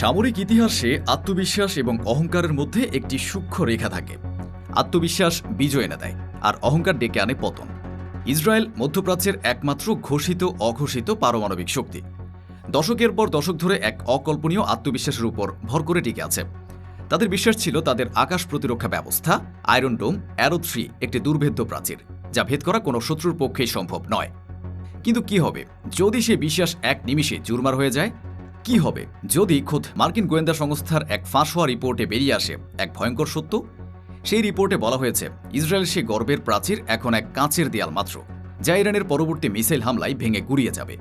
সামরিক ইতিহাসে আত্মবিশ্বাস এবং অহংকারের মধ্যে একটি সূক্ষ্ম রেখা থাকে। আত্মবিশ্বাস বিজয় এনে দেয়, আর অহংকার ডেকে আনে পতন। ইসরায়েল মধ্যপ্রাচ্যের একমাত্র ঘোষিত, অঘোষিত পারমাণবিক শক্তি। দশকের পর দশক ধরে এক অকল্পনীয় আত্মবিশ্বাসের উপর ভর করে টিকে আছে। তাদের বিশ্বাস ছিল তাদের আকাশ প্রতিরক্ষা ব্যবস্থা, আয়রন ডোম, অ্যারো থ্রি একটি দুর্ভেদ্য প্রাচীর, যা ভেদ করা কোনো শত্রুর পক্ষেই সম্ভব নয়। কিন্তু কি হবে? যদি সে বিশ্বাস এক নিমিষে জুরমার হয়ে যায় কি হবে? যদি খোদ মার্কিন গোয়েন্দা সংস্থার এক ফাঁস হওয়া রিপোর্টে বেরিয়ে আসে এক ভয়ঙ্কর সত্য? সেই রিপোর্টে বলা হয়েছে, ইসরায়েল সে গর্বের প্রাচীর, এখন এক কাঁচের দেয়াল মাত্র, যা ইরানের পরবর্তী মিসাইল হামলায় ভেঙে গুড়িয়ে যাবে।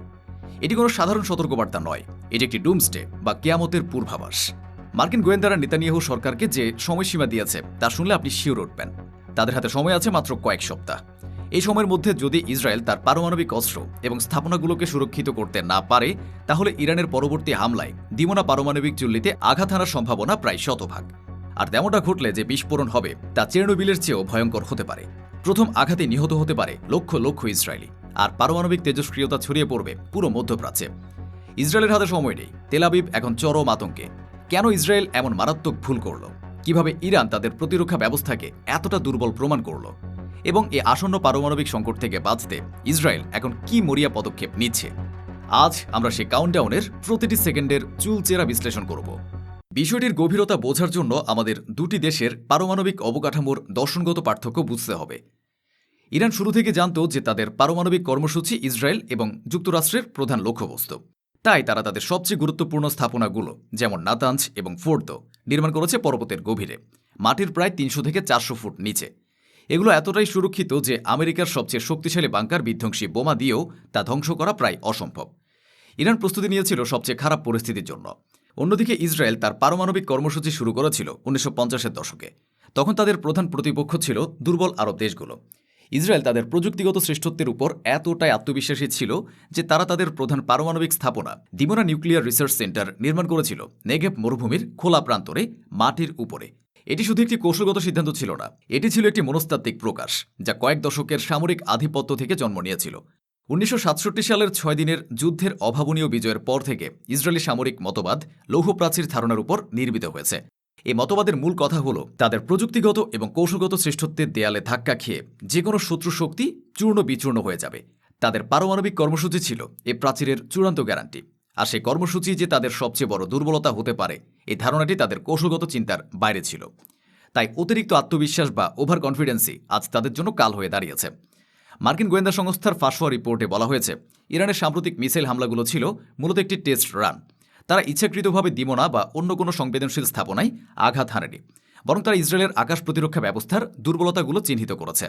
এটি কোনো সাধারণ সতর্কবার্তা নয়, এটি একটি ডুমস্টে বা কেয়ামতের পূর্বাভাস। মার্কিন গোয়েন্দারা নেতানিয়াহু সরকারকে যে সময়সীমা দিয়েছে, তা শুনলে আপনি শিওর উঠবেন। তাদের হাতে সময় আছে মাত্র কয়েক সপ্তাহ। এই সময়ের মধ্যে যদি ইসরায়েল তার পারমাণবিক অস্ত্র এবং স্থাপনাগুলোকে সুরক্ষিত করতে না পারে, তাহলে ইরানের পরবর্তী হামলায় দিমোনা পারমাণবিক চুল্লিতে আঘাত হানার সম্ভাবনা প্রায় শতভাগ। আর তেমনটা ঘটলে যে বিস্ফোরণ হবে, তা চেরনোবিলের চেয়েও ভয়ঙ্কর হতে পারে। প্রথম আঘাতে নিহত হতে পারে লক্ষ লক্ষ ইসরায়েলি। আর পারমাণবিক তেজস্ক্রিয়তা ছড়িয়ে পড়বে পুরো মধ্যপ্রাচ্যে। ইসরায়েলের হাতে সময় নেই। তেলাবিব এখন চরম আতঙ্কে। কেন ইসরায়েল এমন মারাত্মক ভুল করল? কীভাবে ইরান তাদের প্রতিরক্ষা ব্যবস্থাকে এতটা দুর্বল প্রমাণ করল? এবং এ আসন্ন পারমাণবিক সংকট থেকে বাঁচতে ইসরায়েল এখন কি মরিয়া পদক্ষেপ নিচ্ছে? আজ আমরা সে কাউন্টডাউনের প্রতিটি সেকেন্ডের চুলচেরা বিশ্লেষণ করব। বিষয়টির গভীরতা বোঝার জন্য আমাদের দুটি দেশের পারমাণবিক অবকাঠামোর দর্শনগত পার্থক্য বুঝতে হবে। ইরান শুরু থেকে জানত যে তাদের পারমাণবিক কর্মসূচি ইসরায়েল এবং যুক্তরাষ্ট্রের প্রধান লক্ষ্যবস্তু। তাই তারা তাদের সবচেয়ে গুরুত্বপূর্ণ স্থাপনাগুলো, যেমন নাতাঞ্জ এবং ফোর্দো নির্মাণ করেছে পর্বতের গভীরে, মাটির প্রায় তিনশো থেকে চারশো ফুট নিচে। এগুলো এতটাই সুরক্ষিত যে আমেরিকার সবচেয়ে শক্তিশালী বাংকার বিধ্বংসী বোমা দিয়েও তা ধ্বংস করা প্রায় অসম্ভব। ইরান প্রস্তুতি নিয়েছিল সবচেয়ে খারাপ পরিস্থিতির জন্য। অন্যদিকে ইসরায়েল তার পারমাণবিক কর্মসূচি শুরু করেছিল উনিশশো পঞ্চাশের দশকে। তখন তাদের প্রধান প্রতিপক্ষ ছিল দুর্বল আরব দেশগুলো। ইসরায়েল তাদের প্রযুক্তিগত শ্রেষ্ঠত্বের উপর এতটাই আত্মবিশ্বাসী ছিল যে তারা তাদের প্রধান পারমাণবিক স্থাপনা দিমোনা নিউক্লিয়ার রিসার্চ সেন্টার নির্মাণ করেছিল নেগেভ মরুভূমির খোলা প্রান্তরে মাটির উপরে। এটি শুধু একটি কৌশলগত সিদ্ধান্ত ছিল না, এটি ছিল একটি মনস্তাত্ত্বিক প্রকাশ, যা কয়েক দশকের সামরিক আধিপত্য থেকে জন্ম নিয়েছিল। উনিশশো সাতষট্টি সালের ছয় দিনের যুদ্ধের অভাবনীয় বিজয়ের পর থেকে ইসরায়েলি সামরিক মতবাদ লৌহপ্রাচীর ধারণার উপর নির্মিত হয়েছে। এই মতবাদের মূল কথা হল তাদের প্রযুক্তিগত এবং কৌশলগত শ্রেষ্ঠত্বের দেয়ালে ধাক্কা খেয়ে যে কোনো শত্রু শক্তি চূর্ণ বিচূর্ণ হয়ে যাবে। তাদের পারমাণবিক কর্মসূচি ছিল এ প্রাচীরের চূড়ান্ত গ্যারান্টি। আর সেই কর্মসূচি যে তাদের সবচেয়ে বড় দুর্বলতা হতে পারে, এই ধারণাটি তাদের কৌশলগত চিন্তার বাইরে ছিল। তাই অতিরিক্ত আত্মবিশ্বাস বা ওভার কনফিডেন্সই আজ তাদের জন্য কাল হয়ে দাঁড়িয়েছে। মার্কিন গোয়েন্দা সংস্থার ফাঁসোয়া রিপোর্টে বলা হয়েছে, ইরানের সাম্প্রতিক মিসাইল হামলাগুলো ছিল মূলত একটি টেস্ট রান। তারা ইচ্ছাকৃতভাবে দিমোনা বা অন্য কোনো সংবেদনশীল স্থাপনায় আঘাত হানেনি, বরং তারা ইসরায়েলের আকাশ প্রতিরক্ষা ব্যবস্থার দুর্বলতাগুলো চিহ্নিত করেছে।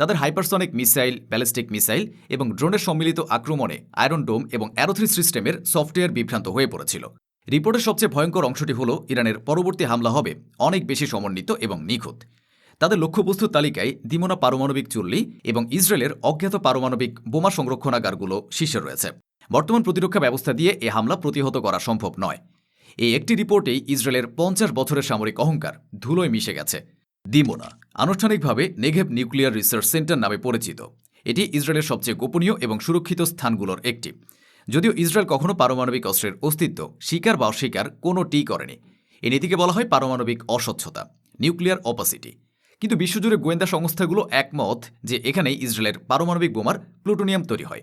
তাদের হাইপারসনিক মিসাইল, ব্যালিস্টিক মিসাইল এবং ড্রোনের সম্মিলিত আক্রমণে আয়রন ডোম এবং অ্যারোথ্রি সিস্টেমের সফটওয়্যার বিভ্রান্ত হয়ে পড়েছিল। রিপোর্টের সবচেয়ে ভয়ঙ্কর অংশটি হল ইরানের পরবর্তী হামলা হবে অনেক বেশি সমন্বিত এবং নিখুঁত। তাদের লক্ষ্যবস্তুর তালিকায় দিমোনা পারমাণবিক চুল্লি এবং ইসরায়েলের অজ্ঞাত পারমাণবিক বোমা সংরক্ষণাগারগুলো শীর্ষে রয়েছে। বর্তমান প্রতিরক্ষা ব্যবস্থা দিয়ে এ হামলা প্রতিহত করা সম্ভব নয়। এই একটি রিপোর্টেই ইসরায়েলের পঞ্চাশ বছরের সামরিক অহংকার ধুলোয় মিশে গেছে। দিমোনা আনুষ্ঠানিকভাবে নেঘেব নিউক্লিয়ার রিসার্চ সেন্টার নামে পরিচিত। এটি ইসরায়েলের সবচেয়ে গোপনীয় এবং সুরক্ষিত স্থানগুলোর একটি। যদিও ইসরায়েল কখনো পারমাণবিক অস্ত্রের অস্তিত্ব স্বীকার বা অস্বীকার কোনো টি করেনি। এ নীতিকে বলা হয় পারমাণবিক অস্বচ্ছতা, নিউক্লিয়ার অপাসিটি। কিন্তু বিশ্বজুড়ে গোয়েন্দা সংস্থাগুলো একমত যে এখানেই ইসরায়েলের পারমাণবিক বোমার প্লুটোনিয়াম তৈরি হয়।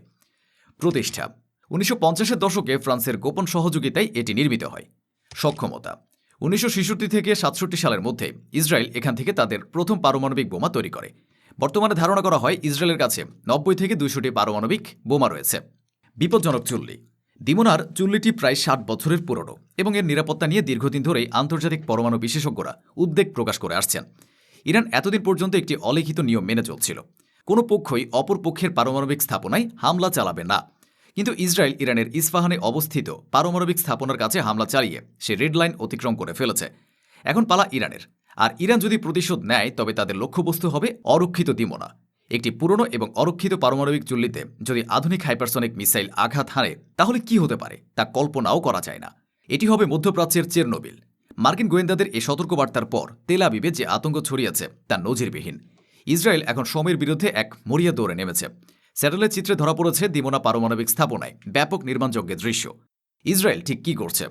প্রতিষ্ঠা, উনিশশো দশকে ফ্রান্সের গোপন সহযোগিতায় এটি নির্মিত হয়। সক্ষমতা উনিশশো থেকে সাতষট্টি সালের মধ্যে ইসরায়েল এখান থেকে তাদের প্রথম পারমাণবিক বোমা তৈরি করে। বর্তমানে ধারণা করা হয় ইসরায়েলের কাছে নব্বই থেকে দুইশোটি পারমাণবিক বোমা রয়েছে। বিপজ্জনক চুল্লি। দিমোনার চুল্লিটি প্রায় ষাট বছরের পুরনো এবং এর নিরাপত্তা নিয়ে দীর্ঘদিন ধরেই আন্তর্জাতিক পরমাণু বিশেষজ্ঞরা উদ্বেগ প্রকাশ করে আসছেন। ইরান এতদিন পর্যন্ত একটি অলিখিত নিয়ম মেনে চলছিল। কোনো পক্ষই অপর পক্ষের পারমাণবিক স্থাপনায় হামলা চালাবে না। কিন্তু ইসরায়েল ইরানের ইস্পাহানে অবস্থিত পারমাণবিক স্থাপনার কাছে হামলা চালিয়ে সে রেড লাইন অতিক্রম করে ফেলেছে। এখন পালা ইরানের। আর ইরান যদি প্রতিশোধ নেয়, তবে তাদের লক্ষ্যবস্তু হবে অরক্ষিত দিমোনা একটি পুরনো এবং অরক্ষিত পারমাণবিক চুল্লিতে যদি আধুনিক হাইপারসনিক মিসাইল আঘাত হানে, তাহলে কি হতে পারে তা কল্পনাও করা যায় না। এটি হবে মধ্যপ্রাচ্যের চেরনোবিল। মার্কিন গোয়েন্দাদের এই সতর্কবার্তার পর তেল আবিবে যে আতঙ্ক ছড়িয়েছে তা নজিরবিহীন। ইসরায়েল এখন সময়ের বিরুদ্ধে এক মরিয়া দৌড়ে নেমেছে। স্যাটেলাইট চিত্রে ধরা পড়েছে দিমোনা পারমাণবিক স্থাপনায় ব্যাপক নির্মাণযজ্ঞের দৃশ্য। ইসরায়েল ঠিক কি করছে?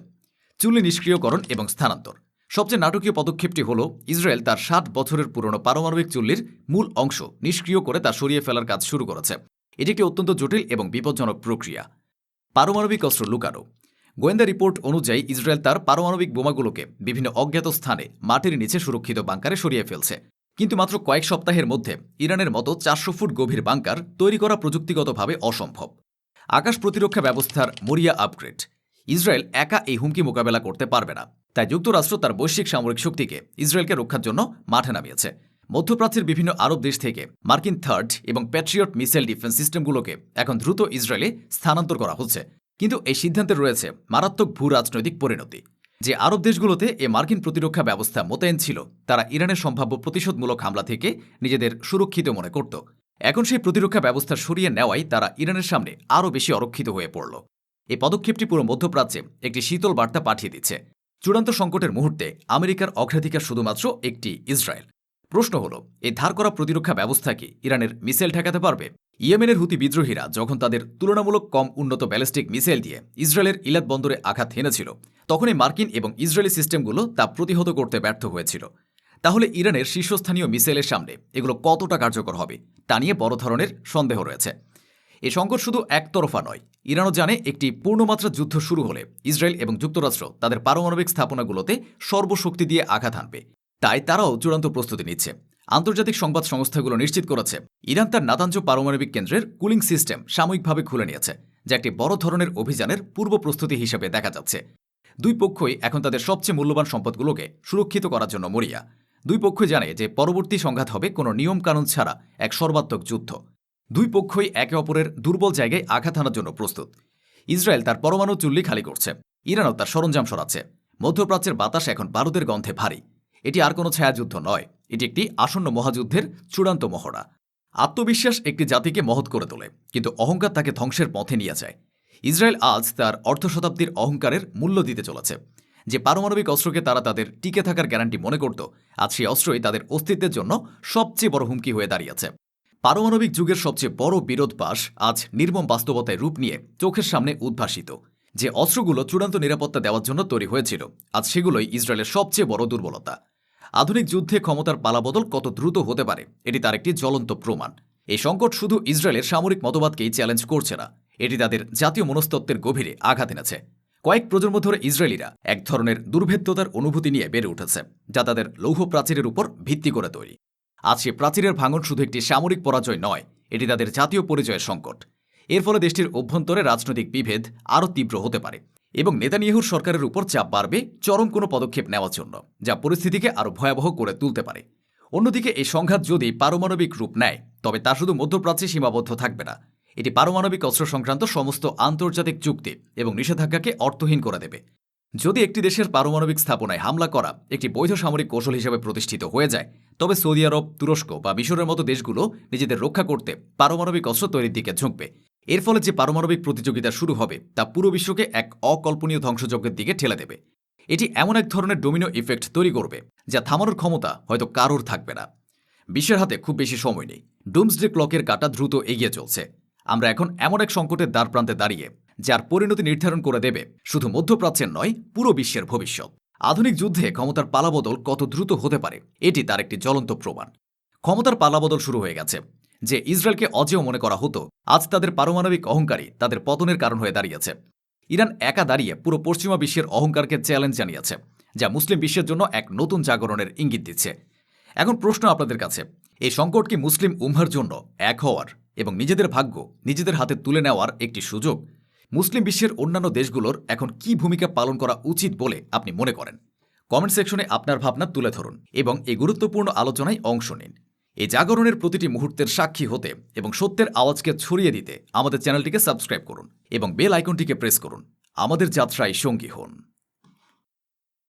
চুল্লি নিষ্ক্রিয়করণ এবং স্থানান্তর। সবচেয়ে নাটকীয় পদক্ষেপটি হল, ইসরায়েল তার ষাট বছরের পুরনো পারমাণবিক চুল্লির মূল অংশ নিষ্ক্রিয় করে তা সরিয়ে ফেলার কাজ শুরু করেছে। এটি একটি অত্যন্ত জটিল এবং বিপজ্জনক প্রক্রিয়া। পারমাণবিক অস্ত্র লুকানো। গোয়েন্দা রিপোর্ট অনুযায়ী, ইসরায়েল তার পারমাণবিক বোমাগুলোকে বিভিন্ন অজ্ঞাত স্থানে মাটির নিচে সুরক্ষিত বাংকারে সরিয়ে ফেলছে। কিন্তু মাত্র কয়েক সপ্তাহের মধ্যে ইরানের মতো চারশো ফুট গভীর বাংকার তৈরি করা প্রযুক্তিগতভাবে অসম্ভব। আকাশ প্রতিরক্ষা ব্যবস্থার মরিয়া আপগ্রেড। ইসরায়েল একা এই হুমকি মোকাবেলা করতে পারবে না। তাই যুক্তরাষ্ট্র তার বৈশ্বিক সামরিক শক্তিকে ইসরায়েলকে রক্ষার জন্য মাঠে নামিয়েছে। মধ্যপ্রাচ্যের বিভিন্ন আরব দেশ থেকে মার্কিন থার্ড এবং প্যাট্রিয়ট মিসাইল ডিফেন্স সিস্টেমগুলোকে এখন দ্রুত ইসরায়েলে স্থানান্তর করা হচ্ছে। কিন্তু এই সিদ্ধান্তে রয়েছে মারাত্মক ভূ রাজনৈতিক পরিণতি। যে আরব দেশগুলোতে এ মার্কিন প্রতিরক্ষা ব্যবস্থা মোতায়েন ছিল, তারা ইরানের সম্ভাব্য প্রতিশোধমূলক হামলা থেকে নিজেদের সুরক্ষিত মনে করত। এখন সেই প্রতিরক্ষা ব্যবস্থা সরিয়ে নেওয়াই তারা ইরানের সামনে আরও বেশি অরক্ষিত হয়ে পড়ল। এই পদক্ষেপটি পুরো মধ্যপ্রাচ্যে একটি শীতল বার্তা পাঠিয়ে দিচ্ছে। চূড়ান্ত সংকটের মুহূর্তে আমেরিকার অগ্রাধিকার শুধুমাত্র একটি ইসরায়েল। প্রশ্ন হল এই ধার করা প্রতিরক্ষা ব্যবস্থা কি ইরানের মিসাইল ঠেকাতে পারবে? ইয়েমেনের হুতি বিদ্রোহীরা যখন তাদের তুলনামূলক কম উন্নত ব্যালিস্টিক মিসাইল দিয়ে ইসরায়েলের ইলাত বন্দরে আঘাত হেনেছিল তখনই মার্কিন এবং ইসরায়েলি সিস্টেমগুলো তা প্রতিহত করতে ব্যর্থ হয়েছিল। তাহলে ইরানের শীর্ষস্থানীয় মিসাইলের সামনে এগুলো কতটা কার্যকর হবে, তা নিয়ে বড় ধরনের সন্দেহ রয়েছে। এই সংকট শুধু একতরফা নয়, ইরানও জানে একটি পূর্ণমাত্রা যুদ্ধ শুরু হলে ইসরায়েল এবং যুক্তরাষ্ট্র তাদের পারমাণবিক স্থাপনাগুলোতে সর্বশক্তি দিয়ে আঘাত হানবে। তাই তারাও চূড়ান্ত প্রস্তুতি নিচ্ছে। আন্তর্জাতিক সংবাদ সংস্থাগুলো নিশ্চিত করেছে, ইরান তার নাতাঞ্জ পারমাণবিক কেন্দ্রের কুলিং সিস্টেম সাময়িকভাবে খুলে নিয়েছে, যা একটি বড় ধরনের অভিযানের পূর্ব প্রস্তুতি হিসেবে দেখা যাচ্ছে। দুই পক্ষই এখন তাদের সবচেয়ে মূল্যবান সম্পদগুলোকে সুরক্ষিত করার জন্য মরিয়া। দুই পক্ষই জানে যে পরবর্তী সংঘাত হবে কোনো নিয়মকানুন ছাড়া এক সর্বাত্মক যুদ্ধ। দুই পক্ষই একে অপরের দুর্বল জায়গায় আঘাত হানার জন্য প্রস্তুত। ইসরায়েল তার পরমাণু চুল্লি খালি করছে। ইরানও তার সরঞ্জাম সরাচ্ছে। মধ্যপ্রাচ্যের বাতাস এখন বারুদের গন্ধে ভারী। এটি আর কোনো ছায়াযুদ্ধ নয়, এটি একটি আসন্ন মহাযুদ্ধের চূড়ান্ত মহড়া। আত্মবিশ্বাস একটি জাতিকে মহৎ করে তোলে, কিন্তু অহংকার তাকে ধ্বংসের পথে নিয়ে যায়। ইসরায়েল আজ তার অর্ধ শতাব্দীর অহংকারের মূল্য দিতে চলেছে। যে পারমাণবিক অস্ত্রকে তারা তাদের টিকে থাকার গ্যারান্টি মনে করত, আজ সেই অস্ত্রই তাদের অস্তিত্বের জন্য সবচেয়ে বড় হুমকি হয়ে দাঁড়িয়েছে। পারমাণবিক যুগের সবচেয়ে বড় বিরোধপাস আজ নির্মম বাস্তবতায় রূপ নিয়ে চোখের সামনে উদ্ভাসিত। যে অস্ত্রগুলো চূড়ান্ত নিরাপত্তা দেওয়ার জন্য তৈরি হয়েছিল, আজ সেগুলোই ইসরায়েলের সবচেয়ে বড় দুর্বলতা। আধুনিক যুদ্ধে ক্ষমতার পালাবদল কত দ্রুত হতে পারে, এটি তার একটি জ্বলন্ত প্রমাণ। এই সংকট শুধু ইসরায়েলের সামরিক মতবাদকেই চ্যালেঞ্জ করছে না। এটি তাদের জাতীয় মনস্তত্ত্বের গভীরে আঘাত এনেছে। কয়েক প্রজন্ম ধরে ইসরায়েলিরা এক ধরনের দুর্ভেদ্যতার অনুভূতি নিয়ে বেড়ে উঠেছে, যা তাদের লৌহ প্রাচীরের উপর ভিত্তি করে তৈরি। আজ সে প্রাচীরের ভাঙন শুধু একটি সামরিক পরাজয় নয়, এটি তাদের জাতীয় পরিচয়ের সংকট। এর ফলে দেশটির অভ্যন্তরে রাজনৈতিক বিভেদ আরও তীব্র হতে পারে এবং নেতানিয়াহুর সরকারের উপর চাপ বাড়বে চরম কোনো পদক্ষেপ নেওয়ার জন্য, যা পরিস্থিতিকে আরও ভয়াবহ করে তুলতে পারে। অন্যদিকে, এই সংঘাত যদি পারমাণবিক রূপ নেয়, তবে তা শুধু মধ্যপ্রাচ্যে সীমাবদ্ধ থাকবে না। এটি পারমাণবিক অস্ত্র সংক্রান্ত সমস্ত আন্তর্জাতিক চুক্তি এবং নিষেধাজ্ঞাকে অর্থহীন করে দেবে। যদি একটি দেশের পারমাণবিক স্থাপনায় হামলা করা একটি বৈধ সামরিক কৌশল হিসেবে প্রতিষ্ঠিত হয়ে যায়, তবে সৌদি আরব, তুরস্ক বা মিশরের মতো দেশগুলো নিজেদের রক্ষা করতে পারমাণবিক অস্ত্র তৈরির দিকে ঝুঁকবে। এর ফলে যে পারমাণবিক প্রতিযোগিতা শুরু হবে, তা পুরো বিশ্বকে এক অকল্পনীয় ধ্বংসযজ্ঞের দিকে ঠেলে দেবে। এটি এমন এক ধরনের ডোমিনো ইফেক্ট তৈরি করবে, যা থামানোর ক্ষমতা হয়তো কারোর থাকবে না। বিশ্বের হাতে খুব বেশি সময় নেই। ডুমসডে ক্লকের কাটা দ্রুত এগিয়ে চলছে। আমরা এখন এমন এক সংকটের দ্বার প্রান্তে দাঁড়িয়ে, যার পরিণতি নির্ধারণ করে দেবে, শুধু মধ্যপ্রাচ্যের নয়, পুরো বিশ্বের ভবিষ্যৎ। আধুনিক যুদ্ধে ক্ষমতার পালাবদল কত দ্রুত হতে পারে, এটি তার একটি জ্বলন্ত প্রমাণ। ক্ষমতার পালাবদল শুরু হয়ে গেছে। যে ইসরায়েলকে অজেয় মনে করা হতো, আজ তাদের পারমাণবিক অহংকারী তাদের পতনের কারণ হয়ে দাঁড়িয়েছে। ইরান একা দাঁড়িয়ে পুরো পশ্চিমা বিশ্বের অহংকারকে চ্যালেঞ্জ জানিয়েছে, যা মুসলিম বিশ্বের জন্য এক নতুন জাগরণের ইঙ্গিত দিচ্ছে। এখন প্রশ্ন আপনাদের কাছে, এই সংকট কি মুসলিম উম্মার জন্য এক হওয়ার? এবং নিজেদের ভাগ্য নিজেদের হাতে তুলে নেওয়ার একটি সুযোগ। মুসলিম বিশ্বের অন্যান্য দেশগুলোর এখন কি ভূমিকা পালন করা উচিত বলে আপনি মনে করেন? কমেন্ট সেকশনে আপনার ভাবনা তুলে ধরুন এবং এই গুরুত্বপূর্ণ আলোচনায় অংশ নিন। এই জাগরণের প্রতিটি মুহূর্তের সাক্ষী হতে এবং সত্যের আওয়াজকে ছড়িয়ে দিতে আমাদের চ্যানেলটিকে সাবস্ক্রাইব করুন এবং বেল আইকনটিকে প্রেস করুন। আমাদের যাত্রায় সঙ্গী হন।